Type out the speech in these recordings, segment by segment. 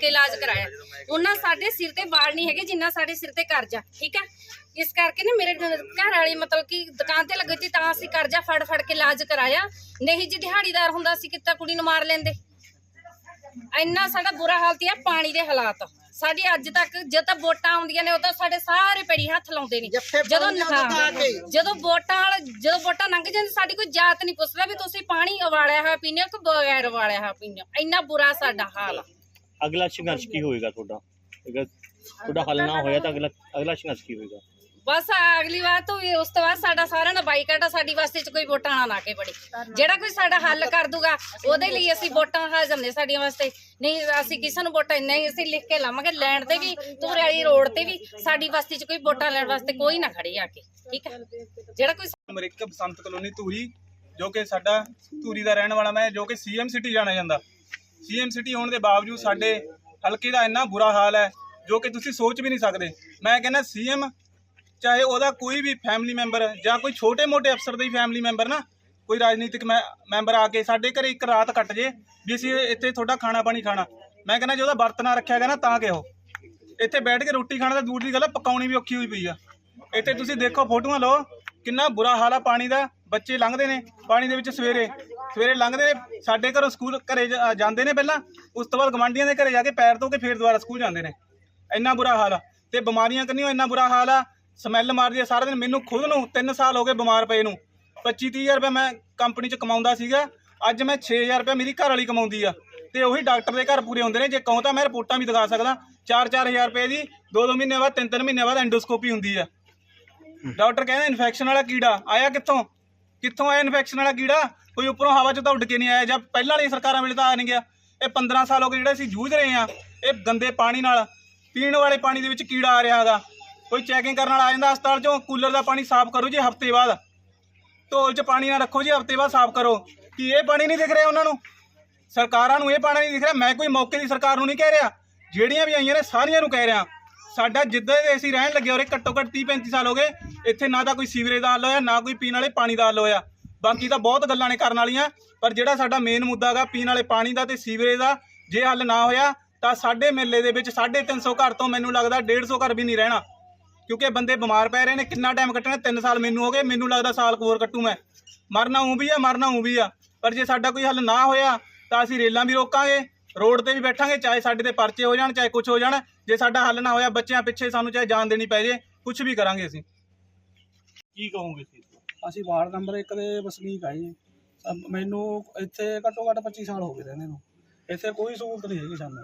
ਕੇ ਇਲਾਜ ਕਰਾਇਆ। ਉਹਨਾਂ ਸਾਡੇ ਸਿਰ ਤੇ ਵਾਲ ਨਹੀਂ ਹੈਗੇ ਜਿੰਨਾ ਸਾਡੇ ਸਿਰ ਤੇ ਕਰਜ਼ਾ ਠੀਕ ਹੈ? ਇਸ ਕਰਕੇ ਨਾ ਮੇਰੇ ਘਰ ਵਾਲੀ ਮਤਲਬ ਕਿ ਦੁਕਾਨ ਤੇ ਲੱਗੀ ਸੀ ਤਾਂ ਅਸੀਂ ਕਰਜ਼ਾ ਫੜ ਫੜ ਕੇ ਇਲਾਜ ਕਰਾਇਆ। ਨਹੀਂ ਜੇ ਦਿਹਾੜੀਦਾਰ ਹੁੰਦਾ ਸੀ ਕਿੱਤਾ ਕੁੜੀ ਨੂੰ ਮਾਰ ਲੈਂਦੇ। ਇੰਨਾ ਸਾਡਾ ਬੁਰਾ ਹਾਲਤ ਹੈ ਪਾਣੀ ਦੇ ਹਾਲਾਤ। ਸਾਡੀ ਅੱਜ ਤੱਕ ਜਦ ਤੱਕ ਵੋਟਾਂ ਆਉਂਦੀਆਂ ਨੇ ਉਦੋਂ ਸਾਡੇ ਸਾਰੇ ਪੈਰੀ ਹੱਥ ਲਾਉਂਦੇ ਨੇ। ਜਦੋਂ ਜਦੋਂ ਵੋਟਾਂ ਵਾਲਾ- ਜਦੋਂ ਵੋਟਾਂ ਲੰਘ ਜਾਂਦੀ ਸਾਡੀ ਕੋਈ ਜਾਤ ਨਹੀਂ ਪੁੱਛਦਾ ਵੀ ਤੁਸੀਂ ਪਾਣੀ ਉਬਾਲਿਆ ਹੋਇਆ ਪੀਂਦੇ ਹੋ ਕਿ ਬਗੈਰ ਉਬਾਲਿਆ ਹੋਇਆ ਹੋ। ਇੰਨਾ ਬੁਰਾ ਸਾਡਾ ਹਾਲ ਆ। ਅਗਲਾ ਸੰਘਰਸ਼ ਕੀ ਹੋਏਗਾ ਤੁਹਾਡਾ? ਅਗਰ ਤੁਹਾਡਾ ਹੱਲ ਨਾ ਹੋਇਆ ਤਾਂ ਅਗਲਾ ਅਗਲਾ ਸੰਘਰਸ਼ ਕੀ ਹੋਏਗਾ? ਬਸ ਅਗਲੀ ਵਾਰ ਤੋਂ ਵੀ ਉਸ ਤੋਂ ਬਾਅਦ ਸਾਡਾ ਸਾਰਿਆਂ ਦਾ ਬਾਈਕਾਟ ਆ ਸਾਡੀ ਵਾਸਤੇ ਚ ਕੋਈ ਵੋਟਾਂ ਨਾ ਲਾ ਕੇ ਬੜੇ ਜਿਹੜਾ ਕੋਈ ਸਾਡਾ ਹੱਲ ਕਰ ਦੂਗਾ ਉਹਦੇ ਲਈ ਅਸੀਂ ਵੋਟਾਂ ਹਾਜ਼ਰ ਨੇ ਸਾਡੀਆਂ ਵਾਸਤੇ। ਨਹੀਂ ਅਸੀਂ ਕਿਸੇ ਨੂੰ ਵੋਟਾਂ ਨਹੀਂ ਅਸੀਂ ਲਿਖ ਕੇ ਲਾਵਾਂਗੇ ਲੈਣ ਤੇ ਵੀ ਧੂਰੇ ਵਾਲੀ ਰੋਡ ਤੇ ਵੀ ਸਾਡੀ ਬਸਤੀ ਚ ਕੋਈ ਵੋਟਾਂ ਲੈਣ ਵਾਸਤੇ ਕੋਈ ਨਾ ਖੜੇ ਆ ਕੇ ਠੀਕ ਹੈ ਜਿਹੜਾ ਕੋਈ ਇੱਕ ਬਸੰਤ ਕਲੋਨੀ ਧੂਰੀ ਜੋ ਕਿ ਸਾਡਾ ਧੂਰੀ ਦਾ ਰਹਿਣ ਵਾਲਾ ਮੈਂ ਜੋ ਕਿ ਸੀਐਮ ਸਿਟੀ ਜਾਣਿਆ ਜਾਂਦਾ। ਸੀਐਮ ਸਿਟੀ ਹੋਣ ਦੇ ਬਾਵਜੂਦ ਸਾਡੇ ਹਲਕੇ ਦਾ ਇੰਨਾ ਬੁਰਾ ਹਾਲ ਹੈ, ਜੋ ਕਿ ਤੁਸੀਂ ਸੋਚ ਵੀ ਨਹੀਂ ਸਕਦੇ। ਮੈਂ ਕਹਿੰਦਾ ਸੀਐਮ, ਚਾਹੇ ਉਹਦਾ ਕੋਈ ਵੀ ਫੈਮਿਲੀ ਮੈਂਬਰ ਜਾਂ ਕੋਈ ਛੋਟੇ-ਮੋਟੇ ਅਫਸਰ ਦਾ ਹੀ ਫੈਮਿਲੀ ਮੈਂਬਰ ਨਾ, ਕੋਈ ਰਾਜਨੀਤਿਕ ਮੈਂ- ਮੈਂਬਰ ਆ ਕੇ ਸਾਡੇ ਘਰੇ ਇੱਕ ਰਾਤ ਕੱਟ ਜੇ ਵੀ ਅਸੀਂ ਇੱਥੇ ਤੁਹਾਡਾ ਖਾਣਾ ਪਾਣੀ ਖਾਣਾ। ਮੈਂ ਕਹਿੰਦਾ ਜੇ ਉਹਦਾ ਵਰਤ ਨਾ ਰੱਖਿਆ ਗਿਆ ਨਾ ਤਾਂ ਕਿਹੋ? ਇੱਥੇ ਬੈਠ ਕੇ ਰੋਟੀ ਖਾਣਾ ਤਾਂ ਦੂਰ ਦੀ ਗੱਲ ਹੈ ਪਕਾਉਣੀ ਵੀ ਔਖੀ ਹੋਈ ਪਈ ਆ। ਇੱਥੇ ਤੁਸੀਂ ਦੇਖੋ ਫੋਟੋਆਂ ਲਓ, ਕਿੰਨਾ ਬੁਰਾ ਹਾਲ ਆ ਪਾਣੀ ਦਾ। ਬੱਚੇ ਲੰਘਦੇ ਨੇ ਪਾਣੀ ਦੇ ਵਿੱਚ ਸਵੇਰੇ। ਸਵੇਰੇ ਲੰਘਦੇ ਨੇ ਸਾਡੇ ਘਰੋਂ ਸਕੂਲ ਘਰੇ ਜਾ- ਜਾਂਦੇ ਨੇ ਪਹਿਲਾਂ। ਉਸ ਤੋਂ ਬਾਅਦ ਗਵਾਂਢੀਆਂ ਦੇ ਘਰੇ ਜਾ ਕੇ ਪੈਰ ਧੋ ਕੇ ਫੇਰ ਦੁਬਾਰਾ ਸਕੂਲ ਜਾਂਦੇ ਨੇ। ਇੰਨਾ ਬੁਰਾ ਹਾਲ ਆ। ਤੇ ਬਿਮਾਰੀਆਂ ਕੰਨੀਓ ਇੰਨਾ ਬੁਰਾ ਹਾਲ ਆ। ਸਮੈਲ ਮਾਰਦੀ ਆ ਸਾਰਾ ਦਿਨ। ਮੈਨੂੰ ਖੁਦ ਨੂੰ 3 ਸਾਲ ਹੋ ਗਏ ਬਿਮਾਰ ਪਏ ਨੂੰ। 25 30000 ਰੁਪਏ ਮੈਂ ਕੰਪਨੀ 'ਚ ਕਮਾਉਂਦਾ ਸੀਗਾ। ਅੱਜ ਮੈਂ 6000 ਰੁਪਏ ਮੇਰੀ ਘਰ ਵਾਲੀ ਕਮਾਉਂਦੀ ਆ। ਤੇ ਉਹੀ ਡਾਕਟਰ ਦੇ ਘਰ ਪੂਰੇ ਹੁੰਦੇ ਨੇ। ਜੇ ਕਹੋ ਤਾਂ ਮੈਂ ਰਿਪੋਰਟਾਂ ਵੀ ਦਿਖਾ ਸਕਦਾ। 4-4000 ਰੁਪਏ ਦੀ 2-2 ਮਹੀਨੇ ਬਾਅਦ 3-3 ਮਹੀਨੇ ਬਾਅਦ ਐਂਡੋਸਕੋਪੀ ਹੁੰਦੀ ਆ। ਡਾਕਟਰ ਕਹਿੰਦਾ ਇਨਫੈਕਸ਼ਨ ਵਾਲਾ ਕੀੜਾ ਆਇਆ ਕਿੱਥੋਂ? ਕਿੱਥੋਂ ਆਇਆ ਇਨਫੈਕਸ਼ਨ ਵਾਲਾ ਕੀੜਾ? ਕੋਈ ਉੱਪਰੋਂ ਹਵਾ 'ਚ ਤਾਂ ਉੱਡ ਕੇ ਨਹੀਂ ਆਇਆ ਜਾਂ ਪਹਿਲਾਂ ਵਾਲੀ ਸਰਕਾਰਾਂ ਵੇਲੇ ਤਾਂ ਆ ਨਹੀਂ ਗਿਆ। ਇਹ 15 ਸਾਲ ਹੋ ਗਏ ਜਿਹੜੇ ਅਸੀਂ ਜੂਝ ਰਹੇ ਆ ਇਹ ਗੰਦੇ ਪਾਣੀ ਨਾਲ, ਪੀਣ ਵਾਲੇ ਪਾਣੀ ਦੇ ਵਿੱਚ ਕੀੜਾ ਆ ਰਿਹਾ ਹੈਗਾ। ਕੋਈ ਚੈਕਿੰਗ ਕਰਨ ਵਾਲਾ ਆ ਜਾਂਦਾ ਹਸਪਤਾਲ 'ਚੋਂ, ਕੂਲਰ ਦਾ ਪਾਣੀ ਸਾਫ਼ ਕਰੋ ਜੀ ਹਫ਼ਤੇ ਬਾਅਦ। ਢੋਲ 'ਚ ਪਾਣੀ ਨਾ ਰੱਖੋ ਜੀ, ਹਫ਼ਤੇ ਬਾਅਦ ਸਾਫ਼ ਕਰੋ। ਕਿ ਇਹ ਪਾਣੀ ਨਹੀਂ ਦਿਖ ਰਿਹਾ ਉਹਨਾਂ ਨੂੰ? ਸਰਕਾਰਾਂ ਨੂੰ ਇਹ ਪਾਣੀ ਨਹੀਂ ਦਿਖ ਰਿਹਾ। ਮੈਂ ਕੋਈ ਮੌਕੇ ਦੀ ਸਰਕਾਰ ਨੂੰ ਨਹੀਂ ਕਹਿ ਰਿਹਾ। ਜਿਹੜੀਆਂ ਵੀ ਆਈਆਂ ਨੇ ਸਾਰੀਆਂ ਨੂੰ ਕਹਿ ਰਿਹਾ। ਸਾਡਾ ਜਿੱਦਾਂ ਦੇ ਅਸੀਂ ਰਹਿਣ ਲੱਗੇ ਔਰ ਘੱਟੋ ਘੱਟ 30 35 ਸਾਲ ਹੋ ਗਏ, ਇੱਥੇ ਨਾ ਤਾਂ ਕੋਈ ਸੀਵਰੇਜ ਦਾ ਹੱਲ ਹੋਇਆ, ਨਾ ਕੋਈ ਪੀਣ ਵਾਲੇ ਪਾਣੀ ਦਾ ਹੱਲ ਹੋਇਆ। ਬਾਕੀ ਤਾਂ ਬਹੁਤ ਗੱਲਾਂ ਨੇ ਕਰਨ ਵਾਲੀਆਂ, ਪਰ ਜਿਹੜਾ ਸਾਡਾ ਮੇਨ ਮੁੱਦਾ ਹੈਗਾ ਪੀਣ ਵਾਲੇ ਪਾਣੀ ਦਾ ਤੇ ਸੀਵਰੇਜ ਦਾ, ਜੇ ਹੱਲ ਨਾ ਹੋਇਆ ਤਾਂ ਸਾਡੇ ਮੇਲੇ ਦੇ ਵਿੱਚ 350 ਘਰ ਤੋਂ ਮੈਨੂੰ ਲੱਗਦਾ 150 ਘਰ ਵੀ ਨਹੀਂ ਰਹਿਣਾ। ਕਿਉਂਕਿ ਬੰਦੇ ਬਿਮਾਰ ਪੈ ਰਹੇ ਨੇ, ਕਿੰਨਾ ਟਾਈਮ ਕੱਟਣਾ 3 ਸਾਲ ਮੈਨੂੰ ਹੋ ਗਏ, ਮੈਨੂੰ ਲੱਗਦਾ ਸਾਲ ਕੁ ਹੋਰ ਕੱਟੂ ਮੈਂ। ਮਰਨਾ ਉਂ ਵੀ ਆ, ਮਰਨਾ ਉਂ ਵੀ ਆ, ਪਰ ਜੇ ਸਾਡਾ ਕੋਈ ਹੱਲ ਨਾ ਹੋਇਆ ਤਾਂ ਅਸੀਂ ਰੇਲਾਂ ਵੀ ਰੋਕਾਂਗੇ। ਰੋਡ ਤੇ ਵੀ ਬੈਠਾਂਗੇ, ਚਾਹੇ ਸਾਡੇ ਤੇ ਪਰਚੇ ਹੋ ਜਾਣ, ਚਾਹੇ ਕੁਝ ਹੋ ਜਾਣ, ਜੇ ਸਾਡਾ ਹੱਲ ਨਾ ਹੋਇਆ, ਬੱਚਿਆਂ ਪਿੱਛੇ ਸਾਨੂੰ ਚਾਹੇ ਜਾਨ ਦੇਣੀ ਪੈ ਜੇ ਕੁਝ ਵੀ ਕਰਾਂਗੇ ਅਸੀਂ। ਕੀ ਕਹੋਗੇ ਤੁਸੀਂ ਅਸੀਂ ਵਾਰਡ ਨੰਬਰ 1 ਦੇ ਵਸਨੀਕ ਆਏ ਹਾਂ ਮੈਨੂੰ ਇੱਥੇ ਘੱਟੋ ਘੱਟ 25 ਸਾਲ ਹੋ ਗਏ ਰਹਿੰਦੇ ਨੂੰ ਇੱਥੇ ਕੋਈ ਸਹੂਲਤ ਨਹੀਂ ਹੈਗੀ ਸਾਨੂੰ।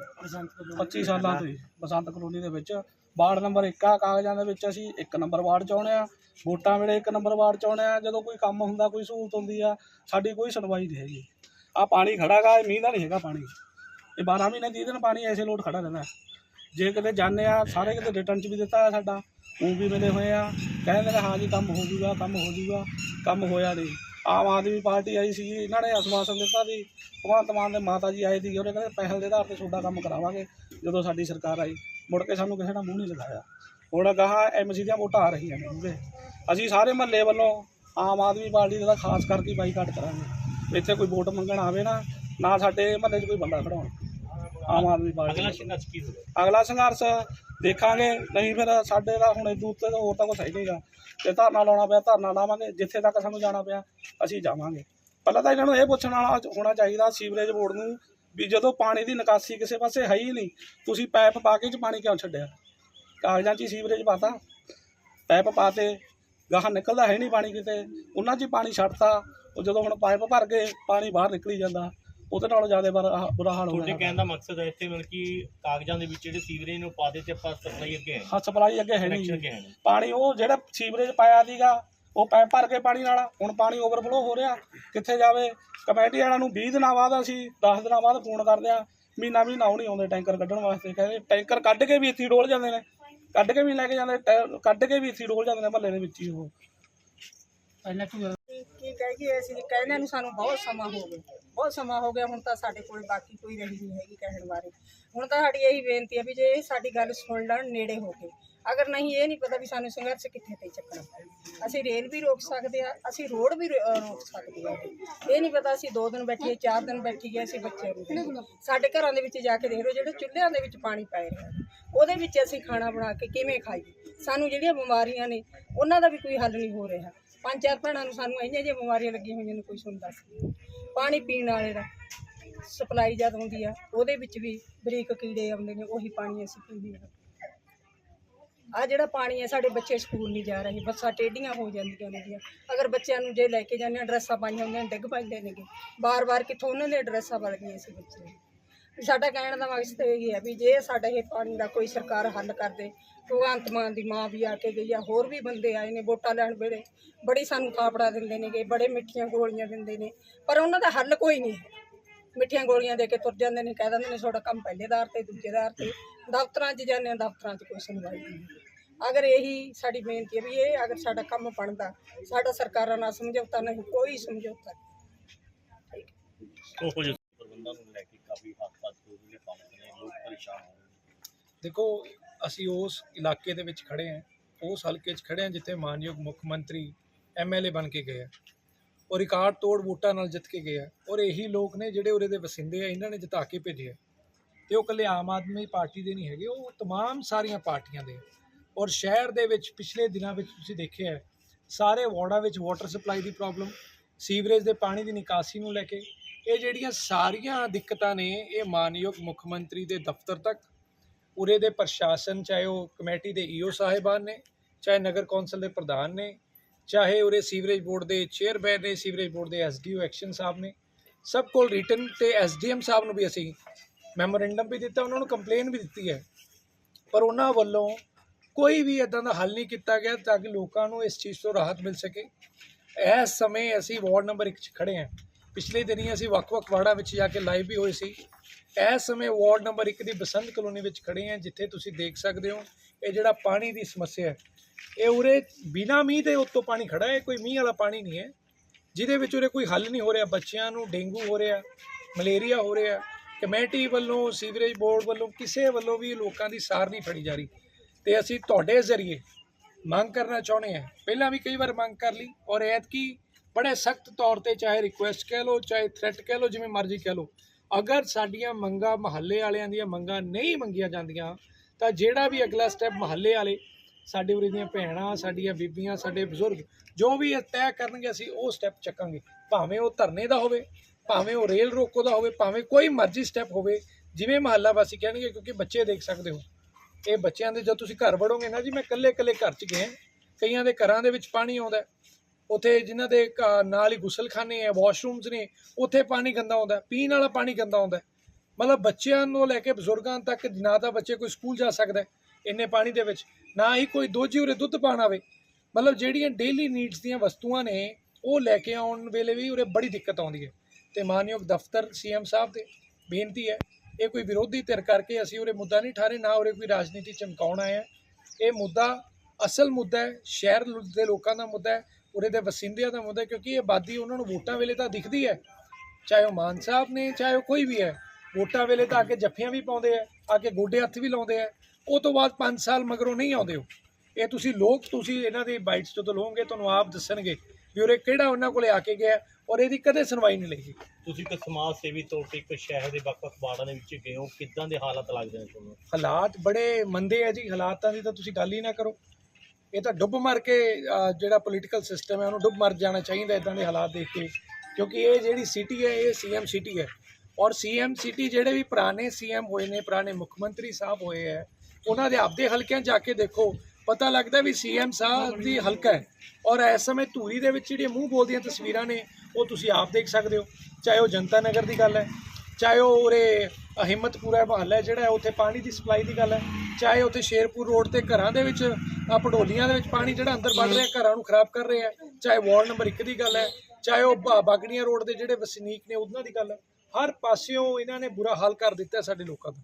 25 ਸਾਲਾਂ ਤੋਂ ਹੀ। ਬਸੰਤ ਕਲੋਨੀ ਦੇ ਵਿੱਚ। ਵਾਰਡ ਨੰਬਰ 1 ਆ, ਕਾਗਜ਼ਾਂ ਦੇ ਵਿੱਚ ਅਸੀਂ ਇੱਕ ਨੰਬਰ ਵਾਰਡ ਚ ਆਉਣੇ ਆ। ਵੋਟਾਂ ਵੇਲੇ ਇੱਕ ਨੰਬਰ ਵਾਰਡ ਚ ਆਉਣੇ ਆ। ਜਦੋਂ ਕੋਈ ਕੰਮ ਹੁੰਦਾ, ਕੋਈ ਸਹੂਲਤ ਹੁੰਦੀ ਆ, ਸਾਡੀ ਕੋਈ ਸੁਣਵਾਈ ਨਹੀਂ ਹੈਗੀ। ਆ ਪਾਣੀ ਖੜਾਗਾ ਇਹ ਮੀਂਹ ਦਾ ਨਹੀਂ ਹੈਗਾ ਪਾਣੀ। ਇਹ 12 ਮਹੀਨੇ 30 ਦਿਨ ਪਾਣੀ ਐਸੇ ਲੋਟ ਖੜਾ ਰਹਿੰਦਾ। ਜੇ ਕਿਤੇ ਜਾਂਦੇ ਆ, ਸਾਰੇ ਕਿਤੇ ਰਿਟਰਨ ਚ ਵੀ ਦਿੱਤਾ ਹੈ ਸਾਡਾ। ਉਹ ਵੀ ਮਿਲੇ ਹੋਏ ਆ। ਕਹਿੰਦੇ ਨੇ ਹਾਂ ਜੀ, ਕੰਮ ਹੋ ਜੂਗਾ, ਕੰਮ ਹੋ ਜੂਗਾ, ਕੰਮ ਹੋਇਆ ਨਹੀਂ। ਆਮ ਆਦਮੀ ਪਾਰਟੀ ਆਈ ਸੀ, ਇਹਨਾਂ ਨੇ ਆਸਵਾਸਨ ਦਿੱਤਾ ਸੀ ਭਗਵੰਤ ਮਾਨ ਦੇ ਮਾਤਾ ਜੀ ਆਏ ਸੀ, ਉਹਨੇ ਕਹਿੰਦੇ ਪਹਿਲ ਦੇ ਆਧਾਰ ਤੇ ਤੁਹਾਡਾ ਕੰਮ ਕਰਾਵਾਂਗੇ, ਜਦੋਂ ਸਾਡੀ ਸਰਕਾਰ ਆਈ। ਮੁੜ ਕੇ ਸਾਨੂੰ ਕਿਸੇ ਦਾ ਮੂੰਹ ਨਹੀਂ ਲਗਾਇਆ। ਹੁਣ ਗਾਹਾਂ ਐਮਸੀ ਦੀਆਂ ਵੋਟਾਂ ਆ ਰਹੀਆਂ ਨੇ ਉਹਦੇ। ਅਸੀਂ ਸਾਰੇ ਮਹੱਲੇ ਵੱਲੋਂ ਆਮ ਆਦਮੀ ਪਾਰਟੀ ਦਾ ਖਾਸ ਕਰਕੇ ਬਾਈਕਾਟ ਕਰਾਂਗੇ। ਇੱਥੇ ਕੋਈ ਵੋਟ ਮੰਗਣ ਆਵੇ ਨਾ ਨਾ ਸਾਡੇ ਮਹੱਲੇ 'ਚ ਕੋਈ ਬੰਦਾ ਖੜਾਉਣ ਆਮ ਆਦਮੀ ਪਾਰਟੀ ਅਗਲਾ। ਸੰਘਰਸ਼ ਕੀ ਹੋਏਗਾ ਅਗਲਾ ਸੰਘਰਸ਼ ਦੇਖਾਂਗੇ ਨਹੀਂ ਫਿਰ ਸਾਡੇ ਦਾ ਹੁਣ ਇਦੋਂ ਉੱਤੇ ਤਾਂ ਹੋਰ ਤਾਂ ਕੁਛ ਹੈ ਨਹੀਂਗਾ ਜੇ ਧਰਨਾ ਲਾਉਣਾ ਪਿਆ ਧਰਨਾ ਲਾਵਾਂਗੇ ਜਿੱਥੇ ਤੱਕ ਸਾਨੂੰ ਜਾਣਾ ਪਿਆ ਅਸੀਂ ਜਾਵਾਂਗੇ। ਪਹਿਲਾਂ ਤਾਂ ਇਹਨਾਂ ਨੂੰ ਇਹ ਪੁੱਛਣ ਵਾਲਾ ਹੋਣਾ ਚਾਹੀਦਾ ਸੀਵਰੇਜ ਬੋਰਡ ਨੂੰ ਵੀ ਜਦੋਂ ਪਾਣੀ ਦੀ ਨਿਕਾਸੀ ਕਿਸੇ ਪਾਸੇ ਹੈ ਹੀ ਨਹੀਂ ਤੁਸੀਂ ਪਾਈਪ ਪਾ ਕੇ ਚ ਪਾਣੀ ਕਿਉਂ ਛੱਡਿਆ? ਕਾਗਜ਼ਾਂ 'ਚ ਸੀਵਰੇਜ ਪਾਤਾ। ਪਾਈਪ ਪਾਤੇ ਗਾਹਾਂ ਨਿਕਲਦਾ ਹੈ ਨਹੀਂ ਪਾਣੀ ਕਿਤੇ। ਉਹਨਾਂ 'ਚ ਪਾਣੀ ਛੱਡਤਾ ਉਹ ਜਦੋਂ ਹੁਣ ਪਾਈਪ ਭਰ ਕੇ ਪਾਣੀ ਬਾਹਰ ਨਿਕਲੀ ਜਾਂਦਾ। ਉਹਦੇ ਨਾਲੋਂ ਜ਼ਿਆਦਾ ਬੁਰਾ ਬੁਰਾ ਹਾਲ ਹੋ ਤੁਹਾਡੇ ਗਿਆ ਕਹਿਣ ਦਾ ਮਕਸਦ ਹੈ ਇੱਥੇ ਮਤਲਬ ਕਿ ਕਾਗਜ਼ਾਂ ਦੇ ਵਿੱਚ ਜਿਹੜੇ ਸੀਵਰੇਜ ਨੂੰ ਪਾ ਦੇ ਤੇ ਆਪਾਂ ਸਪਲਾਈ ਅੱਗੇ ਹੈ ਹਾਂ ਸਪਲਾਈ ਅੱਗੇ ਹੈ ਕਨੈਕਸ਼ਨ ਨਹੀਂ ਅੱਗੇ ਹੈ ਨਹੀਂ। ਪਾਣੀ ਉਹ ਜਿਹੜਾ ਸੀਵਰੇਜ ਪਾਇਆ ਸੀਗਾ ਉਹ ਪੈਪ ਭਰ ਕੇ ਪਾਣੀ ਨਾਲ। ਹੁਣ ਪਾਣੀ ਓਵਰਫਲੋ ਹੋ ਰਿਹਾ। ਕਿੱਥੇ ਜਾਵੇ? ਕਮੇਟੀ ਵਾਲਿਆਂ ਨੂੰ 20 ਦਿਨਾਂ ਬਾਅਦ ਅਸੀਂ 10 ਦਿਨਾਂ ਬਾਅਦ ਫੋਨ ਕਰਦੇ ਆ ਮਹੀਨਾ ਮਹੀਨਾ ਉਹ ਨਹੀਂ ਆਉਂਦੇ ਟੈਂਕਰ ਕੱਢਣ ਵਾਸਤੇ। ਕਹਿੰਦੇ ਟੈਂਕਰ ਕੱਢ ਕੇ ਵੀ ਇੱਥੇ ਹੀ ਡੋਲ ਜਾਂਦੇ ਨੇ। ਕੱਢ ਕੇ ਵੀ ਲੈ ਕੇ ਜਾਂਦੇ ਟੈ- ਕੱਢ ਕੇ ਵੀ ਇੱਥੇ ਹੀ ਡੋਲ ਜਾਂਦੇ ਨੇ ਮਹੱਲੇ ਦੇ ਵਿੱਚ ਹੀ ਉਹ। ਕਹਿ ਗਏ ਅਸੀਂ ਕਹਿੰਦੇ ਨੂੰ ਸਾਨੂੰ ਬਹੁਤ ਸਮਾਂ ਹੋ ਗਿਆ। ਬਹੁਤ ਸਮਾਂ ਹੋ ਗਿਆ, ਹੁਣ ਤਾਂ ਸਾਡੇ ਕੋਲ ਬਾਕੀ ਕੋਈ ਰਹੀ ਨਹੀਂ ਹੈਗੀ ਕਹਿਣ ਬਾਰੇ। ਹੁਣ ਤਾਂ ਸਾਡੀ ਇਹੀ ਬੇਨਤੀ ਹੈ ਵੀ ਜੇ ਇਹ ਸਾਡੀ ਗੱਲ ਸੁਣ ਲੈਣ ਨੇੜੇ ਹੋ ਕੇ। ਅਗਰ ਨਹੀਂ, ਇਹ ਨਹੀਂ ਪਤਾ ਵੀ ਸਾਨੂੰ ਸੰਘਰਸ਼ ਕਿੱਥੇ ਤੇ ਚੱਕਣਾ ਅਸੀਂ ਰੇਲ ਵੀ ਰੋਕ ਸਕਦੇ ਆ ਅਸੀਂ ਰੋਡ ਵੀ ਰੋ- ਰੋਕ ਸਕਦੇ ਆ ਇਹ ਨਹੀਂ ਪਤਾ ਅਸੀਂ ਦੋ ਦਿਨ ਬੈਠੀਏ, ਚਾਰ ਦਿਨ ਬੈਠੀਏ, ਅਸੀਂ ਬੱਚੇ ਨੂੰ ਸਾਡੇ ਘਰਾਂ ਦੇ ਵਿੱਚ ਜਾ ਕੇ ਦੇਖ ਲਓ, ਜਿਹੜੇ ਚੁੱਲ੍ਹਿਆਂ ਦੇ ਵਿੱਚ ਪਾਣੀ ਪੈ ਰਿਹਾ ਉਹਦੇ ਵਿੱਚ ਅਸੀਂ ਖਾਣਾ ਬਣਾ ਕੇ ਕਿਵੇਂ ਖਾਈਏ? ਸਾਨੂੰ ਜਿਹੜੀਆਂ ਬਿਮਾਰੀਆਂ ਨੇ, ਉਹਨਾਂ ਦਾ ਵੀ ਕੋਈ ਹੱਲ ਨਹੀਂ ਹੋ ਰਿਹਾ। ਪੰਜ ਚਾਰ ਭੈਣਾਂ ਨੂੰ ਸਾਨੂੰ ਇੰਨੀਆਂ ਜਿਹੀਆਂ ਬਿਮਾਰੀਆਂ ਲੱਗੀਆਂ ਹੋਈਆਂ ਨੇ, ਕੋਈ ਸੁਣਦਾ ਸੀ ਪਾਣੀ ਪੀਣ ਵਾਲੇ ਦਾ ਸਪਲਾਈ ਜਦ ਹੁੰਦੀ ਆ, ਉਹਦੇ ਵਿੱਚ ਵੀ ਬਰੀਕ ਕੀੜੇ ਆਉਂਦੇ ਨੇ, ਉਹੀ ਪਾਣੀ ਅਸੀਂ ਪੀਂਦੇ ਹਾਂ। ਆ ਜਿਹੜਾ ਪਾਣੀ ਹੈ ਸਾਡੇ ਬੱਚੇ ਸਕੂਲ ਨਹੀਂ ਜਾ ਰਹੇ, ਬੱਸਾਂ ਟੇਢੀਆਂ ਹੋ ਜਾਂਦੀਆਂ ਨੇਗੀਆਂ ਅਗਰ ਬੱਚਿਆਂ ਨੂੰ ਜੇ ਲੈ ਕੇ ਜਾਂਦੇ ਹਾਂ, ਡਰੈਸਾਂ ਪਾਈਆਂ ਹੁੰਦੀਆਂ ਡਿੱਗ ਪੈਂਦੇ ਨੇਗੇ। ਬਾਰ-ਬਾਰ ਕਿੱਥੋਂ ਉਹਨਾਂ ਦੇ ਡਰੈਸਾਂ ਵਲ ਗਈਆਂ ਸੀ ਬੱਚੇ ਵੀ ਸਾਡਾ ਕਹਿਣ ਦਾ ਮਕਸਦ ਇਹ ਹੈ ਵੀ ਜੇ ਸਾਡਾ ਇਹ ਪਾਣੀ ਦਾ ਕੋਈ ਸਰਕਾਰ ਹੱਲ ਕਰ ਦੇ ਭਗਵੰਤ ਮਾਨ ਦੀ ਮਾਂ ਵੀ ਆ ਕੇ ਗਈ ਆ ਹੋਰ ਵੀ ਬੰਦੇ ਆਏ ਨੇ ਵੋਟਾਂ ਲੈਣ ਵੇਲੇ ਬੜੀ ਸਾਨੂੰ ਕਾਪੜਾ ਦਿੰਦੇ ਨੇਗੇ ਬੜੇ ਮਿੱਠੀਆਂ ਗੋਲੀਆਂ ਦਿੰਦੇ ਨੇ ਪਰ ਉਹਨਾਂ ਦਾ ਹੱਲ ਕੋਈ ਨਹੀਂ ਹੈ। ਮਿੱਠੀਆਂ ਗੋਲੀਆਂ ਦੇ ਕੇ ਤੁਰ ਜਾਂਦੇ ਨੇ ਕਹਿ ਦਿੰਦੇ ਨੇ ਤੁਹਾਡਾ ਕੰਮ ਪਹਿਲੇ ਦਾਰ ਤੇ ਦੂਜੇ ਦਾਰ ਤੇ ਦਫ਼ਤਰਾਂ 'ਚ ਜਾਂਦੇ ਆ ਦਫ਼ਤਰਾਂ 'ਚ ਕੋਈ ਸੁਣਵਾਈ ਨਹੀਂ। ਅਗਰ ਇਹੀ ਸਾਡੀ ਬੇਨਤੀ ਹੈ ਵੀ ਇਹ ਅਗਰ ਸਾਡਾ ਕੰਮ ਬਣਦਾ ਸਾਡਾ ਸਰਕਾਰਾਂ ਨਾਲ ਸਮਝੌਤਾ ਨਹੀਂ ਕੋਈ ਸਮਝੌਤਾ ਨਹੀਂ। ਉਹ ਪ੍ਰਬੰਧਾਂ ਨੂੰ ਲੈ ਕੇ ਕਾਫੀ ਹੱਦ ਪਰੇਸ਼ਾਨ ਹੋ ਰਹੇ ਨੇ ਦੇਖੋ ਅਸੀਂ ਉਸ ਇਲਾਕੇ ਦੇ ਵਿੱਚ ਖੜੇ ਹਾਂ ਉਸ ਹਲਕੇ 'ਚ ਖੜੇ ਹਾਂ ਜਿੱਥੇ ਮਾਨਯੋਗ ਮੁੱਖ ਮੰਤਰੀ ਐਮਐਲਏ ਬਣ ਕੇ ਗਏ ਆ ਔਰ ਰਿਕਾਰਡ ਤੋੜ ਵੋਟਾਂ ਨਾਲ ਜਿੱਤ ਕੇ ਗਏ ਆ ਔਰ ਇਹੀ ਲੋਕ ਨੇ ਜਿਹੜੇ ਉਰੇ ਦੇ ਵਸਿੰਦੇ ਆ ਇਹਨਾਂ ਨੇ ਜਿਤਾ ਕੇ ਭੇਜੇ ਆ ਤੇ ਉਹ ਇਕੱਲੇ ਆਮ ਆਦਮੀ ਪਾਰਟੀ ਦੇ ਨਹੀਂ ਹੈਗੇ ਉਹ तमाम ਸਾਰੀਆਂ ਪਾਰਟੀਆਂ ਦੇ ਆ। ਔਰ ਸ਼ਹਿਰ ਦੇ ਵਿੱਚ ਪਿਛਲੇ ਦਿਨਾਂ ਵਿੱਚ ਤੁਸੀਂ ਦੇਖਿਆ ਹੈ, ਸਾਰੇ ਵਾਰਡਾਂ ਵਿੱਚ ਵਾਟਰ ਸਪਲਾਈ ਦੀ ਪ੍ਰੋਬਲਮ ਸੀਵਰੇਜ ਦੇ ਪਾਣੀ ਦੀ ਨਿਕਾਸੀ ਨੂੰ ਲੈ ਕੇ ਇਹ ਜਿਹੜੀਆਂ ਸਾਰੀਆਂ ਦਿੱਕਤਾਂ ਨੇ, ਇਹ ਮਾਨਯੋਗ ਮੁੱਖ ਮੰਤਰੀ ਦੇ ਦਫ਼ਤਰ ਤੱਕ, ਉਰੇ ਦੇ ਪ੍ਰਸ਼ਾਸਨ, ਚਾਹੇ ਉਹ ਕਮੇਟੀ ਦੇ ਈਓ ਸਾਹਿਬਾਨ ਨੇ, ਚਾਹੇ ਨਗਰ ਕੌਂਸਲ ਦੇ ਪ੍ਰਧਾਨ ਨੇ, ਚਾਹੇ ਉਰੇ ਸੀਵਰੇਜ ਬੋਰਡ ਦੇ ਚੇਅਰਮੈਨ ਨੇ, ਸੀਵਰੇਜ ਬੋਰਡ ਦੇ ਐਸਡੀਓ ਐਕਸ਼ਨ ਸਾਹਿਬ ਨੇ, ਸਭ ਕੋਲ ਰਿਟਨ ਤੇ ਐਸਡੀਐਮ ਸਾਹਿਬ ਨੂੰ ਵੀ ਅਸੀਂ ਮੈਮੋਰੈਂਡਮ ਵੀ ਦਿੱਤਾ, ਉਹਨਾਂ ਨੂੰ ਕੰਪਲੇਨ ਵੀ ਦਿੱਤੀ ਹੈ। ਪਰ ਉਹਨਾਂ ਵੱਲੋਂ ਕੋਈ ਵੀ ਇਦਾਂ ਦਾ ਹੱਲ ਨਹੀਂ ਕੀਤਾ ਗਿਆ ਤਾਂ ਕਿ ਲੋਕਾਂ ਨੂੰ ਇਸ ਚੀਜ਼ ਤੋਂ ਰਾਹਤ ਮਿਲ ਸਕੇ। ਇਸ ਸਮੇਂ ਅਸੀਂ ਵਾਰਡ ਨੰਬਰ 1 'ਚ ਖੜੇ ਹਾਂ। ਪਿਛਲੇ ਦਿਨੀ ਅਸੀਂ ਵੱਖ-ਵੱਖ ਵਾਰਡਾਂ ਵਿੱਚ ਜਾ ਕੇ ਲਾਈਵ ਵੀ ਹੋਏ ਸੀ। ਇਸ ਸਮੇਂ ਵਾਰਡ ਨੰਬਰ 1 ਦੀ ਬਸੰਤ ਕਲੋਨੀ ਵਿੱਚ ਖੜੇ ਹਾਂ, ਜਿੱਥੇ ਤੁਸੀਂ ਦੇਖ ਸਕਦੇ ਹੋ, ਇਹ ਜਿਹੜਾ ਪਾਣੀ ਦੀ ਸਮੱਸਿਆ ਹੈ, ਇਹ ਉਰੇ ਬਿਨਾ ਮੀਂਹ ਦੇ ਉੱਤੋਂ ਪਾਣੀ ਖੜਾ ਹੈ, ਕੋਈ ਮੀਂਹ ਵਾਲਾ ਪਾਣੀ ਨਹੀਂ ਹੈ, ਜਿਹਦੇ ਵਿੱਚ ਉਰੇ ਕੋਈ ਹੱਲ ਨਹੀਂ ਹੋ ਰਿਹਾ, ਬੱਚਿਆਂ ਨੂੰ ਡੇਂਗੂ ਹੋ ਰਿਹਾ, ਮਲੇਰੀਆ ਹੋ ਰਿਹਾ, ਕਮੇਟੀ ਵੱਲੋਂ, ਸੀਵਰੇਜ ਬੋਰਡ ਵੱਲੋਂ, ਕਿਸੇ ਵੱਲੋਂ ਵੀ ਲੋਕਾਂ ਦੀ ਸਾਰ ਨਹੀਂ ਫੜੀ ਜਾ ਰਹੀ। ਤੇ ਅਸੀਂ ਤੁਹਾਡੇ ਜ਼ਰੀਏ ਮੰਗ ਕਰਨਾ ਚਾਹੁੰਦੇ ਹਾਂ, ਪਹਿਲਾਂ ਵੀ ਕਈ ਵਾਰ ਮੰਗ ਕਰ ਲਈ ਔਰ ਐਤਕੀ ਬੜੇ ਸਖਤ ਤੌਰ ਤੇ ਚਾਹੇ ਰਿਕੁਐਸਟ ਕਹਿ ਲਓ, ਚਾਹੇ ਥ੍ਰੈਟ ਕਹਿ ਲਓ, ਜਿਵੇਂ ਮਰਜ਼ੀ ਕਹਿ ਲਓ। ਅਗਰ ਸਾਡੀਆਂ ਮੰਗਾਂ ਮਹੱਲੇ ਵਾਲਿਆਂ ਦੀਆਂ ਮੰਗਾਂ ਨਹੀਂ ਮੰਗੀਆਂ ਜਾਂਦੀਆਂ, ਤਾਂ ਜਿਹੜਾ ਵੀ ਅਗਲਾ ਸਟੈਪ ਮਹੱਲੇ ਵਾਲੇ, ਸਾਡੇ ਉਰੇ ਦੀਆਂ ਭੈਣਾਂ, ਸਾਡੀਆਂ ਬੀਬੀਆਂ, ਸਾਡੇ ਬਜ਼ੁਰਗ, ਜੋ ਵੀ ਇਹ ਤੈਅ ਕਰਨਗੇ, ਅਸੀਂ ਉਹ ਸਟੈਪ ਚੱਕਾਂਗੇ। ਭਾਵੇਂ ਉਹ ਧਰਨੇ ਦਾ ਹੋਵੇ, ਭਾਵੇਂ ਉਹ ਰੇਲ ਰੋਕੋ ਦਾ ਹੋਵੇ, ਭਾਵੇਂ ਕੋਈ ਮਰਜ਼ੀ ਸਟੈਪ ਹੋਵੇ, ਜਿਵੇਂ ਮਹੱਲਾ ਵਾਸੀ ਕਹਿਣਗੇ, ਕਿਉਂਕਿ ਬੱਚੇ ਦੇਖ ਸਕਦੇ ਹੋ। ਇਹ ਬੱਚਿਆਂ ਦੇ ਜਦ ਤੁਸੀਂ ਘਰ ਵੜੋਗੇ ਨਾ ਜੀ, ਮੈਂ ਇਕੱਲੇ ਇਕੱਲੇ ਘਰ 'ਚ ਗਿਆ, ਕਈਆਂ ਦੇ ਘਰਾਂ ਦੇ ਵਿੱਚ ਪਾਣੀ ਆਉਂਦਾ ਉੱਥੇ ਜਿਨ੍ਹਾਂ ਦੇ ਘ- ਨਾਲ ਹੀ ਗੁਸਲਖਾਨੇ ਹੈ ਵਾਸ਼ਰੂਮਸ ਨੇ, ਉੱਥੇ ਪਾਣੀ ਗੰਦਾ ਆਉਂਦਾ ਪੀਣ ਵਾਲਾ ਪਾਣੀ ਗੰਦਾ ਆਉਂਦਾ ਮਤਲਬ ਬੱਚਿਆਂ ਨੂੰ ਲੈ ਕੇ ਬਜ਼ੁਰਗਾਂ ਤੱਕ, ਨਾ ਤਾਂ ਬੱਚੇ ਕੋਈ ਸਕੂਲ ਜਾ ਸਕਦਾ ਇੰਨੇ ਪਾਣੀ ਦੇ ਵਿੱਚ, ਨਾ ਹੀ ਕੋਈ ਦੋਜੀ ਉਰੇ ਦੁੱਧ ਪਾਣ ਆਵੇ। ਮਤਲਬ ਜਿਹੜੀਆਂ ਡੇਲੀ ਨੀਡਸ ਦੀਆਂ ਵਸਤੂਆਂ ਨੇ, ਉਹ ਲੈ ਕੇ ਆਉਣ ਵੇਲੇ ਵੀ ਉਰੇ ਬੜੀ ਦਿੱਕਤ ਆਉਂਦੀ ਹੈ। ਤੇ ਮਾਨਯੋਗ ਦਫ਼ਤਰ ਸੀਐਮ ਸਾਹਿਬ ਦੇ ਬੇਨਤੀ ਹੈ, ਇਹ ਕੋਈ ਵਿਰੋਧੀ ਧਿਰ ਕਰਕੇ ਅਸੀਂ ਉਰੇ ਮੁੱਦਾ ਨਹੀਂ ਠਾਰੇ ਨਾ ਉਰੇ ਕੋਈ ਰਾਜਨੀਤੀ ਚਮਕਾਉਣ ਆਇਆ ਇਹ ਮੁੱਦਾ ਅਸਲ ਮੁੱਦਾ ਹੈ, ਸ਼ਹਿਰ ਦੇ ਲੋਕਾਂ ਦਾ ਮੁੱਦਾ ਹੈ ਉਰੇ ਦੇ ਵਸਿੰਦਿਆਂ ਦਾ ਮੁੱਦਾ ਕਿਉਂਕਿ ਇਹ ਆਬਾਦੀ ਉਹਨਾਂ ਨੂੰ ਵੋਟਾਂ ਵੇਲੇ ਤਾਂ ਦਿਖਦੀ ਹੈ। ਚਾਹੇ ਉਹ ਮਾਨ ਸਾਹਿਬ ਨੇ ਚਾਹੇ ਉਹ ਕੋਈ ਵੀ ਹੈ ਵੋਟਾਂ ਵੇਲੇ ਤਾਂ ਆ ਕੇ ਜੱਫੀਆਂ ਵੀ ਪਾਉਂਦੇ ਆ ਆ ਕੇ ਗੋਡੇ ਹੱਥ ਵੀ ਲਾਉਂਦੇ ਆ ਉਹ ਤੋਂ ਬਾਅਦ 5 ਸਾਲ ਮਗਰੋਂ ਨਹੀਂ ਆਉਂਦੇ ਉਹ। ਇਹ ਤੁਸੀਂ ਲੋਕ ਤੁਸੀਂ ਇਹਨਾਂ ਦੀ ਬਾਈਟਸ ਜਦੋਂ ਲਓਗੇ ਤੁਹਾਨੂੰ ਆਪ ਦੱਸਣਗੇ ਵੀ ਉਰੇ ਕਿਹੜਾ ਉਹਨਾਂ ਕੋਲੇ ਆ ਕੇ ਗਿਆ ਔਰ ਇਹਦੀ ਕਦੇ ਸੁਣਵਾਈ ਨਹੀਂ ਲਈ ਤੁਸੀਂ ਇੱਕ ਸਮਾਜ ਸੇਵੀ ਤੌਰ ਤੇ ਇੱਕ ਸ਼ਹਿਰ ਦੇ ਵੱਖ-ਵੱਖ ਵਾਰਡਾਂ ਦੇ ਵਿੱਚ ਗਏ ਹੋ ਕਿੱਦਾਂ ਦੇ ਹਾਲਾਤ ਲੱਗਦੇ ਨੇ ਤੁਹਾਨੂੰ? ਹਾਲਾਤ ਬੜੇ ਮੰਦੇ ਆ ਜੀ ਹਾਲਾਤਾਂ ਦੀ ਤਾਂ ਤੁਸੀਂ ਗੱਲ ਹੀ ਨਾ ਕਰੋ। ਇਹ ਤਾਂ ਡੁੱਬ ਮਰ ਕੇ ਜਿਹੜਾ ਪੋਲੀਟੀਕਲ ਸਿਸਟਮ ਹੈ, ਉਹਨੂੰ ਡੁੱਬ ਮਰ ਜਾਣਾ ਚਾਹੀਦਾ ਇਦਾਂ ਦੇ ਹਾਲਾਤ ਦੇਖ ਕੇ। ਕਿਉਂਕਿ ਇਹ ਜਿਹੜੀ ਸਿਟੀ ਹੈ, ਇਹ ਸੀਐਮ ਸਿਟੀ ਹੈ। ਔਰ ਸੀਐਮ ਸਿਟੀ ਜਿਹੜੇ ਵੀ ਪੁਰਾਣੇ ਸੀਐਮ ਹੋਏ ਨੇ, ਪੁਰਾਣੇ ਮੁੱਖ ਮੰਤਰੀ ਸਾਹਿਬ ਹੋਏ ਹੈ, ਉਹਨਾਂ ਦੇ ਆਪਦੇ ਹਲਕਿਆਂ 'ਚ ਜਾ ਕੇ ਦੇਖੋ, ਪਤਾ ਲੱਗਦਾ ਵੀ ਸੀਐਮ ਸਾਹਿਬ ਦੀ ਹਲਕਾ ਹੈ। ਔਰ ਇਸ ਸਮੇਂ ਧੂਰੀ ਦੇ ਵਿੱਚ ਜਿਹੜੀਆਂ ਮੂੰਹ ਬੋਲਦੀਆਂ ਤਸਵੀਰਾਂ ਨੇ, ਉਹ ਤੁਸੀਂ ਆਪ ਦੇਖ ਸਕਦੇ ਹੋ। ਚਾਹੇ ਉਹ ਜਨਤਾ ਨਗਰ ਦੀ ਗੱਲ ਹੈ, ਚਾਹੇ ਉਹ ਉਰੇ ਹਿੰਮਤਪੁਰਾ ਮਹੱਲਾ ਹੈ ਜਿਹੜਾ ਉੱਥੇ ਪਾਣੀ ਦੀ ਸਪਲਾਈ ਦੀ ਗੱਲ ਹੈ। ਚਾਹੇ ਉੱਥੇ ਸ਼ੇਰਪੁਰ ਰੋਡ ਤੇ ਘਰਾਂ ਦੇ ਵਿੱਚ ਆਹ ਪੜੋਲੀਆਂ ਦੇ ਵਿੱਚ ਪਾਣੀ ਜਿਹੜਾ ਅੰਦਰ ਵੱਧ ਰਿਹਾ, ਘਰਾਂ ਨੂੰ ਖਰਾਬ ਕਰ ਰਿਹਾ ਚਾਹੇ ਵਾਰਡ ਨੰਬਰ 1 ਦੀ ਗੱਲ ਹੈ, ਚਾਹੇ ਉਹ ਬਾਗੜੀਆਂ ਰੋਡ ਦੇ ਜਿਹੜੇ ਵਸਨੀਕ ਨੇ, ਉਹਨਾਂ ਦੀ ਗੱਲ ਹੈ। ਹਰ ਪਾਸਿਓਂ ਇਹਨਾਂ ਨੇ ਬੁਰਾ ਹਾਲ ਕਰ ਦਿੱਤਾ ਸਾਡੇ ਲੋਕਾਂ ਦਾ।